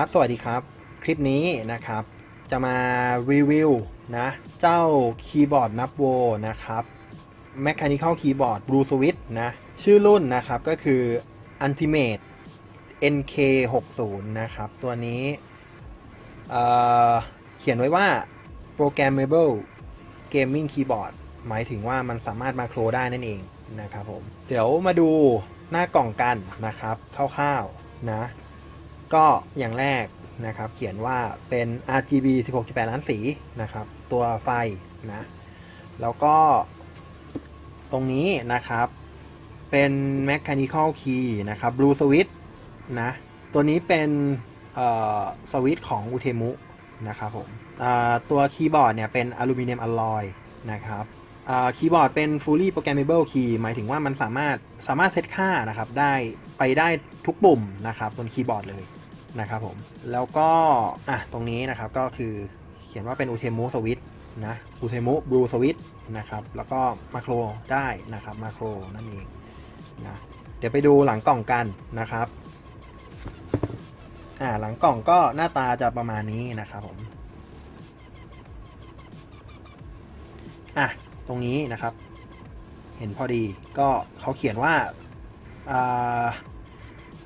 ครับ สวัสดีครับ คลิปนี้นะครับ จะมารีวิวนะ เจ้าคีย์บอร์ดนับโวนะครับ Mechanical Keyboard Blue Switch นะ ชื่อรุ่นนะครับก็คือ Ultimate NK60 นะครับ ตัวนี้เเขียนไว้ว่า Programmable Gaming Keyboard หมายถึงว่ามันสามารถมาโครได้นั่นเองนะครับผม เดี๋ยวมาดูหน้ากล่องกันนะครับคร่าวๆนะ ก็อย่างแรกนะครับเขียนว่าเป็น RGB 16.8 ล้านสีนะครับ ตัวไฟนะ แล้วก็ตรงนี้นะครับ เป็น Mechanical Key นะครับ Blue Switch นะ ตัวนี้เป็นสวิตช์ของ Utemu นะครับผมตัวคีย์บอร์ดเนี่ยเป็นอลูมิเนียมอลลอยนะครับคีย์บอร์ดเป็น fully programmable key หมายถึงว่ามันสามารถสามารถเซตค่านะครับได้ไปได้ทุกปุ่มนะครับบนคีย์บอร์ดเลย นะครับผม แล้วก็อะตรงนี้นะครับก็คือเขียนว่าเป็น Utemu Switch นะ Utemu Blue Switch นะครับ แล้วก็มาโครได้นะครับมาโครนั่นเองนะเดี๋ยวไปดูหลังกล่องกันนะครับอ่าหลังกล่องก็หน้าตาจะประมาณนี้นะครับผมอะตรงนี้นะครับ เห็นพอดีก็เขาเขียนว่าอ่า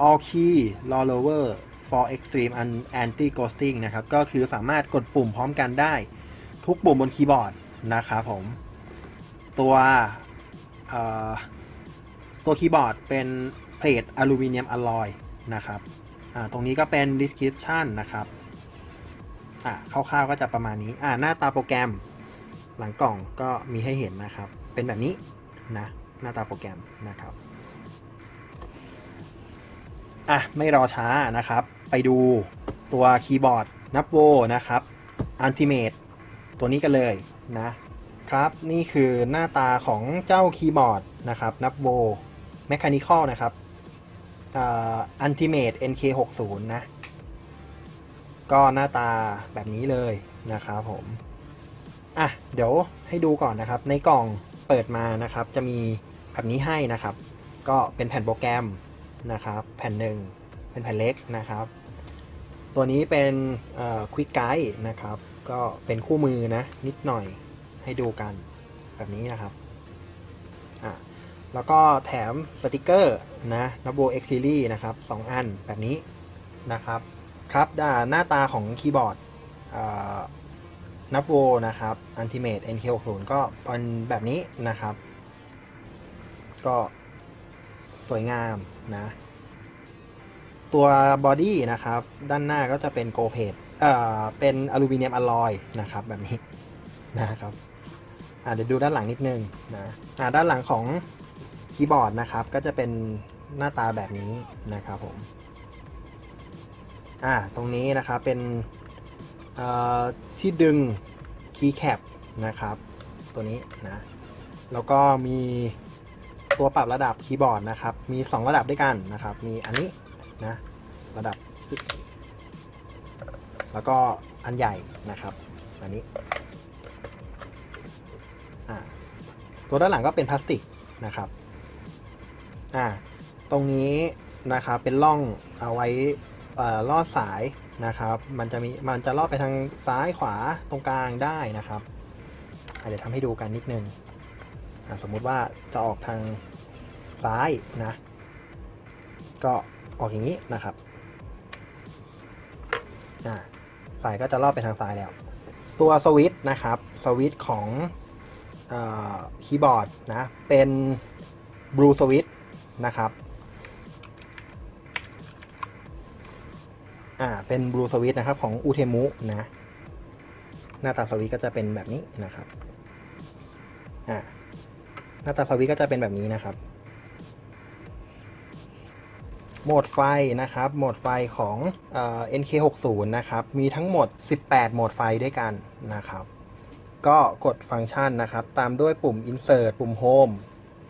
all key rollover for extreme and anti ghosting นะครับ ก็คือสามารถกดปุ่มพร้อมกันได้ ทุกปุ่มบนคีย์บอร์ดนะครับผม ตัวตัวคีย์บอร์ดเป็นเพลทอลูมิเนียมอลลอยนะครับอ่าตรงนี้ก็เป็น description นะครับอ่าคร่าวๆก็จะประมาณนี้อ่าหน้าตาโปรแกรมหลังกล่องก็มีให้เห็นนะครับ เป็นแบบนี้นะหน้าตาโปรแกรมนะครับอะไม่รอช้านะครับ ไปดูตัวคีย์บอร์ดนับโวนะครับ Ultimate ตัวนี้กันเลยนะครับ นี่คือหน้าตาของเจ้าคีย์บอร์ดนะครับนับโว Mechanical นะครับอ่า Ultimate NK60 นะ ก็หน้าตาแบบนี้เลยนะครับผมอะเดี๋ยวให้ดูก่อนนะครับ ในกล่องเปิดมานะครับ จะมีแบบนี้ให้นะครับ ก็เป็นแผ่นโปรแกรมนะครับ แผ่นหนึ่งเป็นแผ่นเล็กนะครับ ตัวนี้เป็นควิกไกด์นะครับ ก็เป็นคู่มือนะนิดหน่อยให้ดูกันแบบนี้นะครับอะแล้วก็แถมสติกเกอร์นะนับโบ X Series นะครับ 2 อันแบบนี้นะครับ ครับด้านหน้าตาของคีย์บอร์ดนับโวนะครับ Ultimate NK60 ก็เป็นแบบนี้นะครับ ก็สวยงามนะ ตัวบอดี้นะครับ ด้านหน้าก็จะเป็นโกเพดเอ่อเป็นอลูมิเนียมอลลอยนะครับแบบนี้นะครับอ่าเดี๋ยวดูด้านหลังนิดนึงนะอ่าด้านหลังของคีย์บอร์ดนะครับก็จะเป็นหน้าตาแบบนี้นะครับผมอ่าตรงนี้นะครับเป็นเอ่อที่ดึงคีย์แคปนะครับ ตัวนี้นะแล้วก็มีตัวปรับระดับคีย์บอร์ดนะครับ มี 2 ระดับด้วยกันนะครับ มีอันนี้ นะ ระดับ แล้วก็อันใหญ่นะครับอันนี้ตัวด้านหลังก็เป็นพลาสติกนะครับอ่าตรงนี้นะครับเป็นร่องเอาไว้ลอดสายนะครับ มันจะมีมันจะลอดไปทางซ้ายขวาตรงกลางได้นะครับเดี๋ยวทำให้ดูกันนิดนึงสมมุติว่าจะออกทางซ้ายนะ ก็ ออกอย่างนี้นะครับสายก็จะลอดไปทางซ้ายแล้ว ตัวสวิตช์นะครับสวิตช์ของคีย์บอร์ดนะเป็นบลูสวิตช์นะครับอ่า เป็นบลูสวิตช์นะครับ ของอูเทมุนะ หน้าตาสวิตช์ก็จะเป็นแบบนี้นะครับ อ่า หน้าตาสวิตช์ก็จะเป็นแบบนี้นะครับ โหมดไฟนะครับ โหมดไฟของเอ่อ NK60 นะครับ มีทั้งหมด 18 โหมดไฟด้วยกันนะครับ ก็กดฟังก์ชันนะครับ ตามด้วยปุ่ม Insert ปุ่ม Home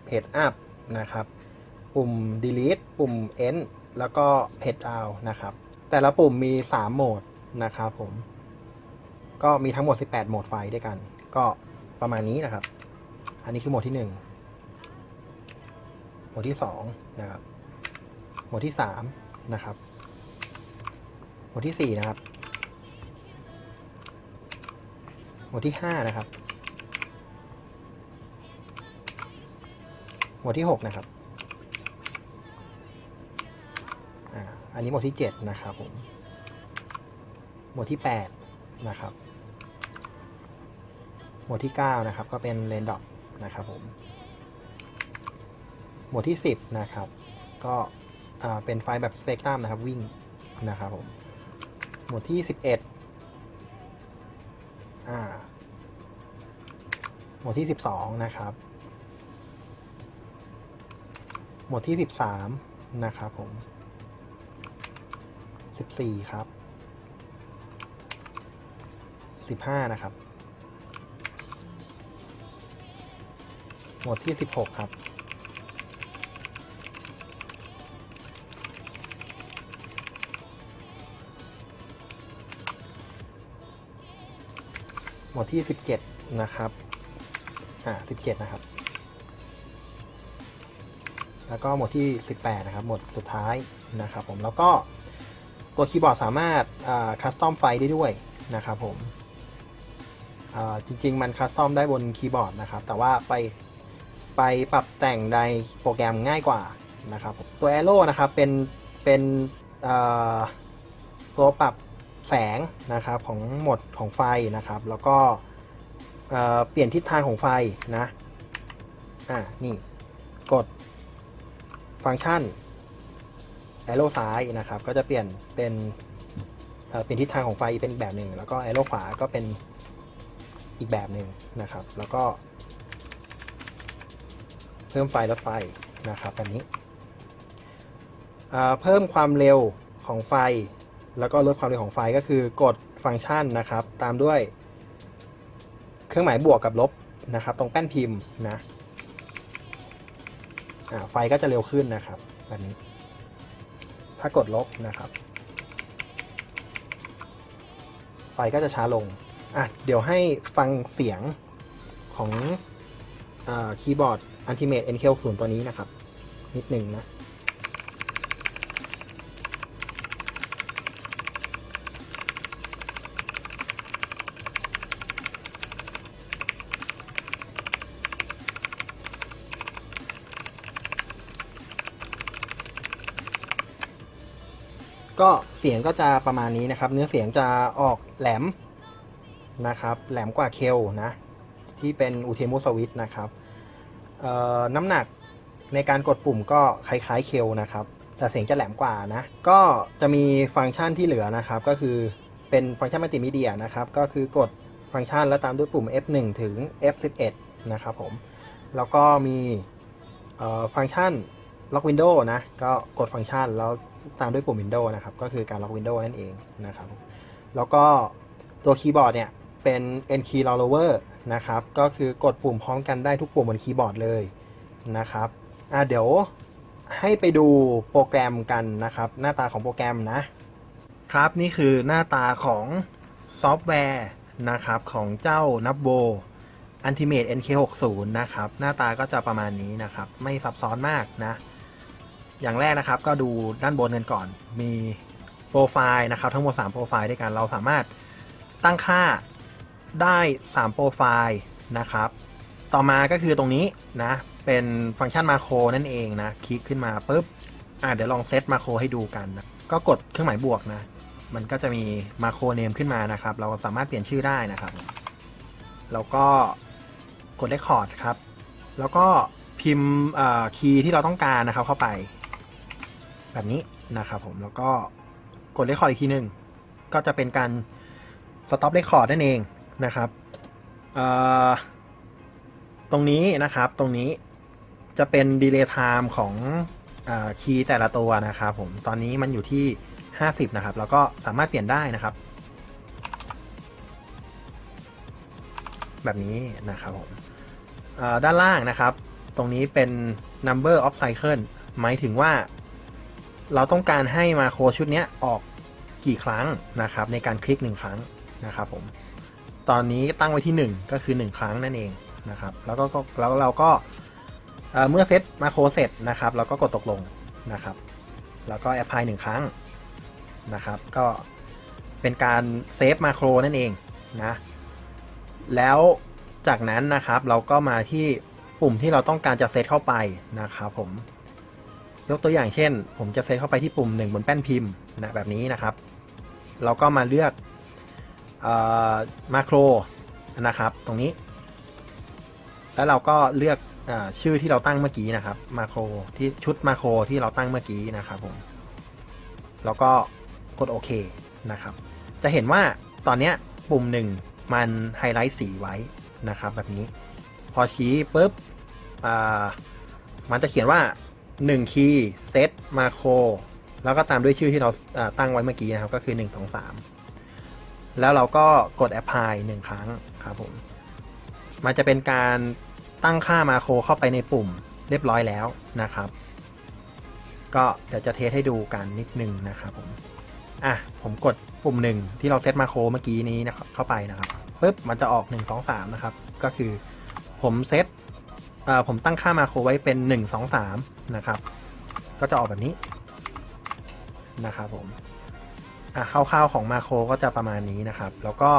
Page Up นะครับ ปุ่ม Delete ปุ่ม End แล้วก็ Page Out นะครับ แต่ละปุ่มมี 3 โหมดนะครับผม ก็มีทั้งหมด 18 โหมดไฟด้วยกัน ก็ประมาณนี้นะครับ อันนี้คือโหมดที่ 1 โหมดที่ 2 นะครับ โหมดที่3นะครับ หมวดที่สี่นะครับ หมวดที่ห้านะครับ หมวดที่หกนะครับอันนี้หมวดที่เจ็ดนะครับผม หมวดที่แปดนะครับ หมวดที่เก้านะครับ ก็เป็นเลนดอ p นะครับผม หมวดที่สิบนะครับ ก็ เป็นไฟล์แบบสเปกตรัมนะครับวิ่งนะครับผมหมวดที่สิบเอ็ดอ่าหมวดที่สิบสองนะครับ หมวดที่สิบสามนะครับผมสิบสี่ครับสิบห้านะครับ หมวดที่สิบหกครับ หมดที่สิบเจ็ดนะครับ อ่าสิบเจ็ดนะครับ แล้วก็หมดที่ 18 นะครับ หมดสุดท้ายนะครับผมแล้วก็ตัวคีย์บอร์ดสามารถคัสตอมไฟได้ด้วยนะครับผมอ่าจริง ๆ มันคัสตอมได้บนคีย์บอร์ดนะครับ แต่ว่าไปไปปรับแต่งในโปรแกรมง่ายกว่านะครับ ตัว Arrow นะครับเป็นเป็นอ่าตัวปรับ แสงนะครับของหมดของไฟนะครับ แล้วก็เเปลี่ยนทิศทางของไฟนะอ่านี่กดฟังก์ชัน arrow ซ้ายนะครับ ก็จะเปลี่ยนเป็นเอ่อเป็นทิศทางของไฟเป็นแบบหนึ่งแล้วก็ arrow ขวาก็เป็นอีกแบบหนึ่งนะครับ แล้วก็ เพิ่มไฟลดไฟนะครับแบบนี้เพิ่มความเร็วของไฟ แล้วก็ลดความเร็วของไฟก็คือกดฟังก์ชันนะครับ ตามด้วย เครื่องหมายบวกกับลบนะครับ ตรงแป้นพิมพ์นะไฟก็จะเร็วขึ้นนะครับแบบนี้ ถ้ากดลบนะครับ ไฟก็จะช้าลงอะเดี๋ยวให้ฟังเสียงของอคีย์บอร์ด Ultimate NK60 ตัวนี้นะครับ นิดหนึ่งนะ ก็เสียงก็จะประมาณนี้นะครับ เนื้อเสียงจะออกแหลมนะครับ แหลมกว่าเคลนะ ที่เป็นอูเทมูสวิตนะครับเอ่อน้ำหนักในการกดปุ่มก็คล้ายๆเคลนะครับ แต่เสียงจะแหลมกว่านะ ก็จะมีฟังก์ชันที่เหลือนะครับ ก็คือเป็นฟังก์ชันมัลติมีเดียนะครับ ก็คือกดฟังก์ชันแล้วตามด้วยปุ่ม F1 ถึง F11 นะครับผม แล้วก็มีเอ่อฟังก์ชันล็อกวินโดว์นะ ก็กดฟังก์ชันแล้ว ตามด้วยปุ่ม Windows นะครับ ก็คือการล็อกวินโดว์นั่นเองนะครับ แล้วก็ตัวคีย์บอร์ดเนี่ยเป็น N key rollover นะครับ ก็คือกดปุ่มพร้อมกันได้ทุกปุ่มบนคีย์บอร์ดเลยนะครับอะเดี๋ยวให้ไปดูโปรแกรมกันนะครับ หน้าตาของโปรแกรมนะครับนี่คือหน้าตาของซอฟต์แวร์นะครับของเจ้า n u b o Ultimate NK60 นะครับ หน้าตาก็จะประมาณนี้นะครับ ไม่ซับซ้อนมากนะ อย่างแรกนะครับก็ดูด้านบนกันก่อน มีโปรไฟล์นะครับ ทั้งหมด 3 โปรไฟล์ด้วยกัน เราสามารถตั้งค่าได้ 3 โปรไฟล์นะครับ ต่อมาก็คือตรงนี้นะ เป็นฟังก์ชันมาโครนั่นเองนะ คลิกขึ้นมาปุ๊บ อะเดี๋ยวลองเซตมาโครให้ดูกันนะ ก็กดเครื่องหมายบวกนะ มันก็จะมีมาโครเนมขึ้นมานะครับ เราสามารถเปลี่ยนชื่อได้นะครับ แล้วก็กดเลคคอร์ดครับ แล้วก็พิมพ์คีย์ที่เราต้องการนะครับเข้าไป แบบนี้นะครับผมแล้วก็กดเลคคอร์ดอีกทีหนึ่งก็จะเป็นการสต็อปเลคคอร์ดนั่นเองนะครับตรงนี้นะครับตรงนี้จะเป็นดีเลย์ไทม์ของคีย์แต่ละตัวนะครับผมตอนนี้มันอยู่ที่ 50 นะครับ แล้วก็สามารถเปลี่ยนได้นะครับ แบบนี้นะครับผมด้านล่างนะครับ ตรงนี้เป็น number of cycle หมายถึงว่า เราต้องการให้มาโครชุดนี้ออกกี่ครั้งนะครับ ในการคลิก 1 ครั้งนะครับผม ตอนนี้ตั้งไว้ที่ 1 ก็คือ 1 ครั้งนั่นเองนะครับ แล้วก็แล้วเราก็เมื่อเซตมาโครเสร็จนะครับ เราก็กดตกลงนะครับ แล้วก็แอปพลายหนึ่งครั้งนะครับ ก็เป็นการเซฟมาโครนั่นเองนะ แล้วจากนั้นนะครับเราก็มาที่ปุ่มที่เราต้องการจะเซตเข้าไปนะครับผม ยกตัวอย่างเช่น ผมจะเซตเข้าไปที่ปุ่มหนึ่งบนแป้นพิมพ์นะแบบนี้นะครับเราก็มาเลือกมาโครนะครับ ตรงนี้ แล้วเราก็เลือกอชื่อที่เราตั้งเมื่อกี้นะครับมาโครที่ชุดมาโครที่เราตั้งเมื่อกี้นะครับผมแล้วก็กดโอเคนะครับ จะเห็นว่าตอนนี้ปุ่มหนึ่งมันไฮไลท์สีไว้นะครับ แบบนี้ พอชี้ปุ๊บมันจะเขียนว่า 1 คีย์เซตมาโครแล้วก็ตามด้วยชื่อที่เราตั้งไว้เมื่อกี้นะครับ ก็คือ 1 2 3 แล้วเราก็กด apply หนึ่งครั้งครับผม มันจะเป็นการตั้งค่ามาโครเข้าไปในปุ่มเรียบร้อยแล้วนะครับ ก็เดี๋ยวจะเทสให้ดูกันนิดนึงนะครับผมอะผมกดปุ่มหนึ่งที่เราเซตมาโครเมื่อกี้นี้นะครับเข้าไปนะครับปุ๊บมันจะออก 1 2 3 นะครับ ก็คือผมเซต ผมตั้งค่ามาโครไว้เป็น 1 2 3 นะครับ ก็จะออกแบบนี้นะครับผมอะคร่าวๆของมาโครก็จะประมาณนี้นะครับ แล้วก็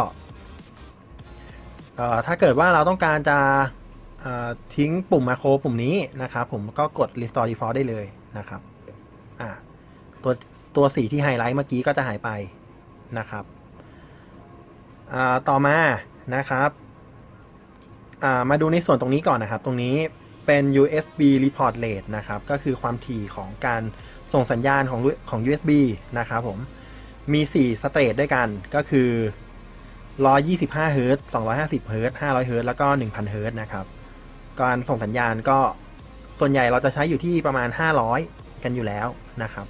ถ้าเกิดว่าเราต้องการจะทิ้งปุ่มมาโครปุ่มนี้นะครับ ผมก็กด restore default ได้เลยนะครับตัวตัวสีที่ไฮไลท์เมื่อกี้ก็จะหายไปนะครับต่อมานะครับ มาดูในส่วนตรงนี้ก่อนนะครับ ตรงนี้เป็น USB report rate นะครับ ก็คือความถี่ของการส่งสัญญาณของของ USB นะครับผม มี 4 สเตจด้วยกันก็คือ 125เฮิรตซ์250เฮิรตซ์500เฮิรตแล้วก็ 1,000เฮิรตนะครับ การส่งสัญญาณก็ส่วนใหญ่เราจะใช้อยู่ที่ประมาณ 500 กันอยู่แล้วนะครับ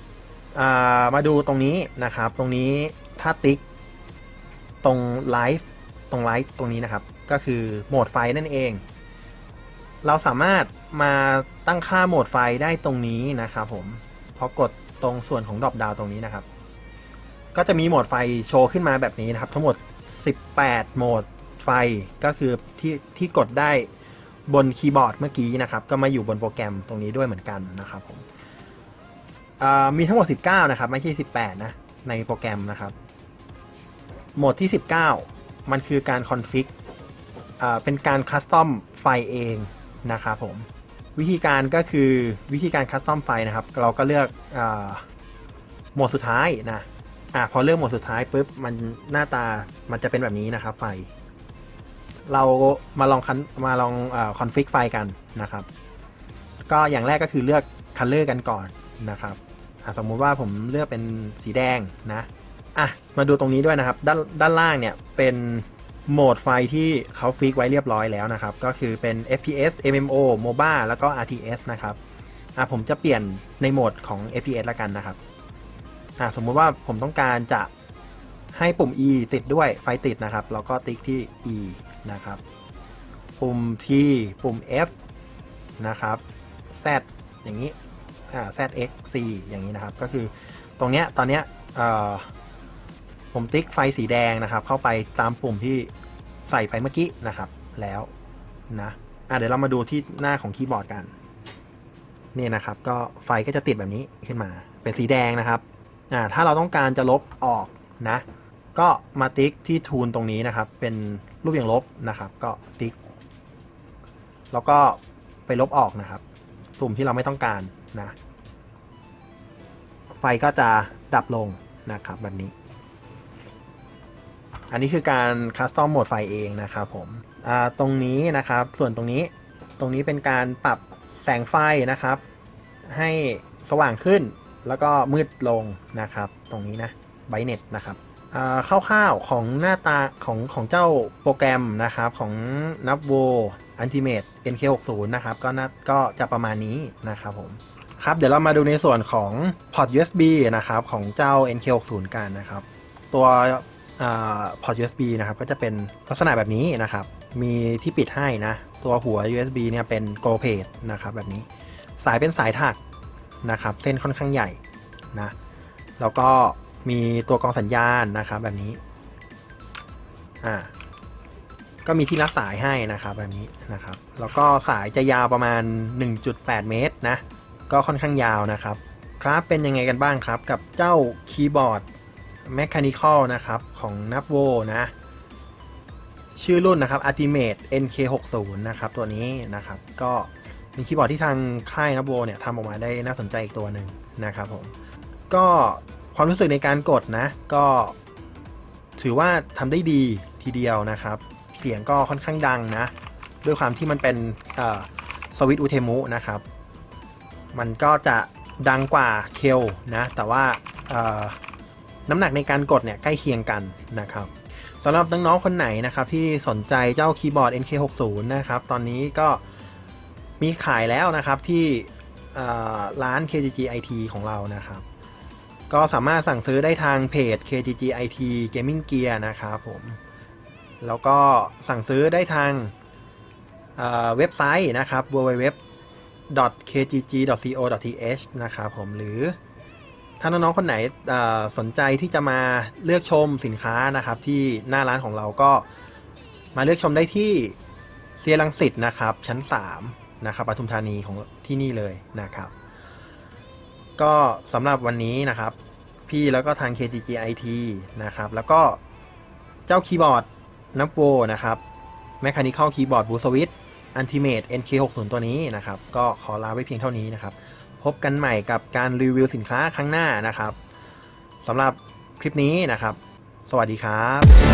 ามาดูตรงนี้นะครับ ตรงนี้ถ้าติ๊กตรงไลฟ์ตรงไลฟ์ตรงนี้นะครับ ก็คือโหมดไฟนั่นเอง เราสามารถมาตั้งค่าโหมดไฟได้ตรงนี้นะครับผมพอกดตรงส่วนของดรอปดาวตรงนี้นะครับ ก็จะมีโหมดไฟโชว์ขึ้นมาแบบนี้นะครับ ทั้งหมด 18 โหมดไฟก็คือที่ที่กดได้บนคีย์บอร์ดเมื่อกี้นะครับ ก็มาอยู่บนโปรแกรมตรงนี้ด้วยเหมือนกันนะครับผมมีทั้งหมด 19 นะครับ ไม่ใช่ 18 นะ ในโปรแกรมนะครับ โหมดที่ 19 มันคือการคอนฟิก เป็นการคัสตอมไฟเองนะครับผมวิธีการก็คือวิธีการคัสตอมไฟนะครับ เราก็เลือกโหมดสุดท้ายนะอะพอเลือกโหมดสุดท้ายปุ๊บมันหน้าตามันจะเป็นแบบนี้นะครับไฟ เรามาลองคันมาลองคอนฟิกไฟกันนะครับ ก็อย่างแรกก็คือเลือกคัลเลอร์กันก่อนนะครับสมมุติว่าผมเลือกเป็นสีแดงนะอะมาดูตรงนี้ด้วยนะครับ ด้านด้านล่างเนี่ยเป็น โหมดไฟที่เขาฟิกไว้เรียบร้อยแล้วนะครับ ก็คือเป็น FPS MMO MOBA แล้วก็ RTS นะครับอะผมจะเปลี่ยนในโหมดของ FPS ละกันนะครับอ่าสมมุติว่าผมต้องการจะให้ปุ่ม E ติดด้วยไฟติดนะครับเราก็ติ๊กที่ E นะครับ ปุ่ม T ปุ่ม F นะครับ Z อย่างนี้อ่า ZX C อย่างนี้นะครับ ก็คือตรงเนี้ยตอนเนี้ยเอ่อ ผมติ๊กไฟสีแดงนะครับ เข้าไปตามปุ่มที่ใส่ไปเมื่อกี้นะครับ แล้วนะอะเดี๋ยวเรามาดูที่หน้าของคีย์บอร์ดกันนี่นะครับ ก็ไฟก็จะติดแบบนี้ขึ้นมา เป็นสีแดงนะครับอ่าถ้าเราต้องการจะลบออกนะ ก็มาติ๊กที่ทูลตรงนี้นะครับ เป็นรูปอย่างลบนะครับ ก็ติ๊ก แล้วก็ไปลบออกนะครับปุ่มที่เราไม่ต้องการนะ ไฟก็จะดับลงนะครับแบบนี้ อันนี้คือการคัสตอมโหมดไฟเองนะครับผมตรงนี้นะครับส่วนตรงนี้ตรงนี้เป็นการปรับแสงไฟนะครับ ให้สว่างขึ้นแล้วก็มืดลงนะครับ ตรงนี้นะไบเน็ตนะครับคร่าวๆของหน้าตาของของเจ้าโปรแกรมนะครับของนับโวอันติเมต NK60 นะครับก็น่าก็จะประมาณนี้นะครับผมครับเดี๋ยวเรามาดูในส่วนของพอร์ต USB นะครับของเจ้า NK60 กันนะครับ ตัว พอร์ต USB นะครับก็จะเป็นลักษณะแบบนี้นะครับ มีที่ปิดให้นะ ตัวหัว USB เนี่ยเป็น Go p a d นะครับแบบนี้ สายเป็นสายถักนะครับ เส้นค่อนข้างใหญ่นะ แล้วก็มีตัวกองสัญญาณนะครับแบบนี้ อ่า ก็มีที่รัดสายให้นะครับแบบนี้นะครับ แล้วก็สายจะยาวประมาณ 1.8 เมตรนะ ก็ค่อนข้างยาวนะครับ ครับเป็นยังไงกันบ้างครับกับเจ้าคีย์บอร์ด Mechanical นะครับ ของ n a p v o นะ ชื่อรุ่นนะครับ Ultimate NK60 นะครับ ตัวนี้นะครับ ก็เป็นคีย์บอร์ดที่ทางค่าย n a p v o เนี่ยทำออกมาได้น่าสนใจอีกตัวหนึ่งนะครับผม ก็ความรู้สึกในการกดนะ ก็ถือว่าทำได้ดีทีเดียวนะครับ เสียงก็ค่อนข้างดังนะ ด้วยความที่มันเป็นสวิตอุเทมุนะครับ มันก็จะดังกว่าเคลนะ แต่ว่า น้ำหนักในการกดเนี่ยใกล้เคียงกันนะครับสำหรับน้องๆคนไหนนะครับที่สนใจเจ้าคีย์บอร์ด NK60 นะครับตอนนี้ก็มีขายแล้วนะครับที่ร้าน KGG IT ของเรานะครับ ก็สามารถสั่งซื้อได้ทางเพจ KGG IT Gaming Gear นะครับผมแล้วก็สั่งซื้อได้ทางเเว็บไซต์นะครับ www kgg.co.th นะครับผมหรือ ถ้าน้องๆคนไหนสนใจที่จะมาเลือกชมสินค้านะครับ ที่หน้าร้านของเราก็มาเลือกชมได้ที่เซียรังสิตนะครับ ชั้น 3 นะครับปทุมธานีของที่นี่เลยนะครับ ก็สำหรับวันนี้นะครับ พี่แล้วก็ทาง KGG IT นะครับ แล้วก็เจ้าคีย์บอร์ดนับโวนะครับ Mechanical Keyboard b o o Switch Ultimate NK60 ตัวนี้นะครับ ก็ขอลาไว้เพียงเท่านี้นะครับ พบกันใหม่กับการรีวิวสินค้าครั้งหน้านะครับสำหรับคลิปนี้นะครับ สวัสดีครับ